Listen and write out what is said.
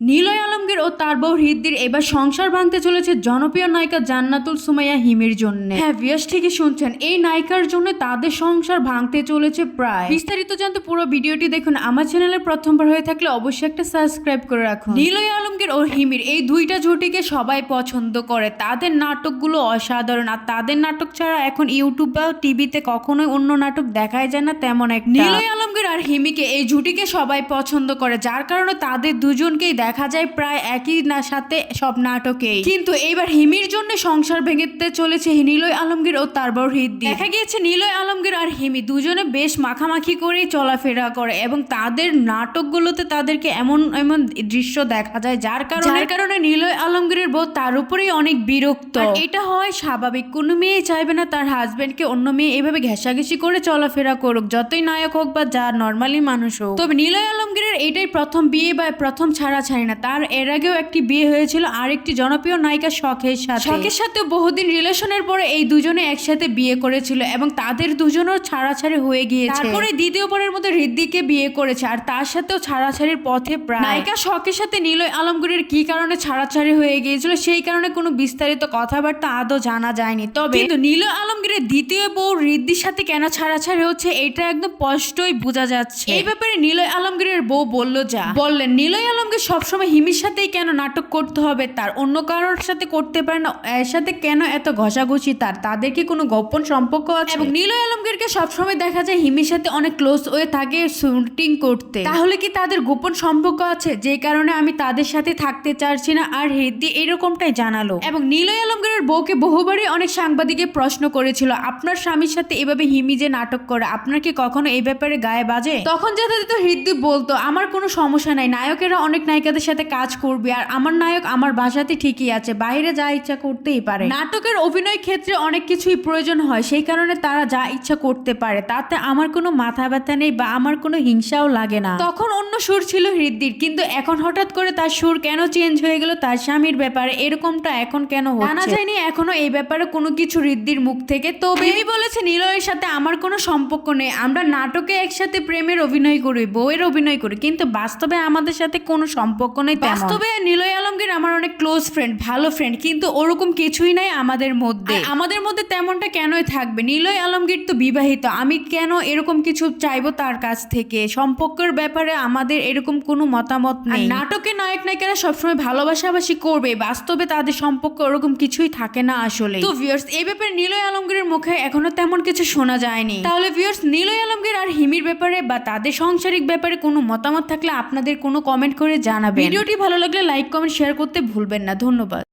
নিলয় আলমগীর ও তার বউ হৃদ্দির এবার সংসার ভাঙতে চলেছে জনপ্রিয় নায়িকা জান্নাতুল সুমাইয়া হিমির জন্য। হ্যাঁ ভিয়াস ঠিকই শুনছেন। এই নায়িকার জন্য তাদের সংসার ভাঙতে চলেছে প্রায়। বিস্তারিত জানতে পুরো ভিডিওটি দেখুন। আমার চ্যানেলে প্রথমবার হয়ে থাকলে অবশ্যই একটা সাবস্ক্রাইব করে রাখুন। নিলয় আলমগীর ও হিমির এই দুইটা জুটিকে সবাই পছন্দ করে। তাদের নাটকগুলো অসাধারণ। আর তাদের নাটক ছাড়া এখন ইউটিউব বা টিভিতে কখনোই অন্য নাটক দেখাই যায় না তেমন এক নিলয় আলমগীর আর হিমিকে এই জুটিকে সবাই পছন্দ করে। যার কারণে তাদের দুজনকেই দেখা যায় প্রায় একই না সাথে সব নাটকেই। কিন্তু এইবার হিমির জন্য সংসার ভেঙেতে চলেছে নিলয় আলমগীর ও তার বড় হৃদ্দি দেখা গিয়েছে নিলয় আলমগীর আর হিমি দুজনে বেশ মাখামাখি করেই চলাফেরা করে এবং তাদের নাটকগুলোতে তাদেরকে এমন এমন দৃশ্য দেখা যায় যার কারণে যার কারণে নিলয় আলমগীরের বউ তার উপরেই অনেক বিরক্ত। এটা হয় স্বাভাবিক কোনো মেয়ে চাইবে না তার হাজবেন্ডকে অন্য মেয়ে এভাবে ঘেঁষাঘেঁষি করে চলাফেরা করুক যতই নায়ক হোক বা যা নর্মালি মানুষ হোক। তবে নিলয় আলমগীরের এটাই প্রথম বিয়ে বা প্রথম ছাড়া ছাড়ি না। তার এর আগেও একটি বিয়ে হয়েছিল আরেকটি জনপ্রিয় নায়িকা শখের সাথে। শখের সাথে বহুদিন রিলেশনের পরে এই দুজনে একসাথে বিয়ে করেছিল এবং তাদের দুজনও ছাড়াছাড়ি হয়ে গিয়েছে। তারপরে দ্বিতীয় দ্বিতীয়বারের মধ্যে হৃদ্দিকে বিয়ে করেছে আর তার সাথেও ছাড়াছাড়ির পথে প্রায়। নায়িকা শখের সাথে নিলয় আলমগীরের কি কারণে ছাড়াছাড়ি হয়ে গিয়েছিল সেই কারণে কোনো বিস্তারিত কথাবার্তা আদৌ জানা যায়নি। তবে কিন্তু নিলয় আলমগীরের দ্বিতীয় বউ রিদ্দির সাথে কেন ছাড়াছাড়ি হচ্ছে এটা একদম স্পষ্টই বোঝা যাচ্ছে। এই ব্যাপারে নিলয় আলমগীরের বউ বলল, যা। বললেন, নিলয় আলমগীর সবসময় হিমির সাথেই কেন নাটক করতে হবে? তার অন্য কারোর সাথে করতে পারে না। এর সাথে কেন এত ঘষাঘষি? তার, তাদের কি কোনো গোপন সম্পর্ক আছে? এবং নিলয় আলমগীরকে সবসময় দেখা যায় হিমির সাথে অনেক ক্লোজ হয়ে থাকে শুটিং করতে। তাহলে কি তাদের গোপন সম্পর্ক আছে? যে কারণে আমি তাদের সাথে থাকতে চাচ্ছি না। আর হৃদ্দি এরকমটাই জানালো। এবং নিলয় আলমগীরের বউকে বহুবারই অনেক সাংবাদিকে প্রশ্ন করেছিল, আপনার স্বামীর সাথে এভাবে হিমি যে নাটক করে, আপনার কি কখনো এই ব্যাপারে গায়ে বাজে? তখন যথাযথ হৃদ্দি বলতো আমার কোনো সমস্যা নাই। নায়কেরা অনেক নায়িকাদের সাথে কাজ করবে আর আমার নায়ক আমার বাসাতে ঠিকই আছে বাইরে যা ইচ্ছা করতেই পারে। নাটকের অভিনয় ক্ষেত্রে অনেক কিছুই প্রয়োজন হয় সেই কারণে তারা যা ইচ্ছা করতে পারে তাতে আমার কোনো মাথা ব্যথা নেই বা আমার কোনো হিংসাও লাগে না। তখন অন্য সুর ছিল হৃদ্দির কিন্তু এখন হঠাৎ করে তার সুর কেন চেঞ্জ হয়ে গেল তার স্বামীর ব্যাপারে এরকমটা এখন কেন হচ্ছে? জানা যায়নি এখনও এই ব্যাপারে কোনো কিছু হৃদ্দির মুখ থেকে তো বেবি বলেছে নিলয়ের সাথে আমার কোনো সম্পর্ক নেই। আমরা নাটকে একসাথে প্রেমের অভিনয় করি বউয়ের অভিনয় করি কিন্তু বাস্তবে আমাদের সাথে কোনো সম্পর্ক নেই বাস্তবে নিলয় আলমগীর আমার অনেক ক্লোজ ফ্রেন্ড ভালো ফ্রেন্ড কিন্তু ওরকম কিছুই নাই আমাদের মধ্যে। আমাদের মধ্যে তেমনটা কেনই থাকবে? নিলয় আলমগীর তো বিবাহিত আমি কেন এরকম কিছু চাইব তার কাছ থেকে? সম্পর্কের ব্যাপারে আমাদের এরকম কোনো মতামত নেই। নাটকে নায়ক নায়িকারা সবসময় ভালোবাসাবাসি করবে বাস্তবে তাদের সম্পর্ক ওরকম কিছুই থাকে না আসলে তো ভিউয়ার্স এই ব্যাপারে নিলয় আলমগীরের মুখে এখনও তেমন কিছু শোনা যায়নি। তাহলে ভিউয়ার্স নিলয় আলমগীর আর হিমির ব্যাপারে বা তাদের সাংসারিক ব্যাপারে কোনো মতামত থাকলে আপনাদের কোনো কমেন্ট করে জানাবেন। ভিডিওটি ভালো লাগলে লাইক কমেন্ট শেয়ার করতে ভুলবেন না। ধন্যবাদ।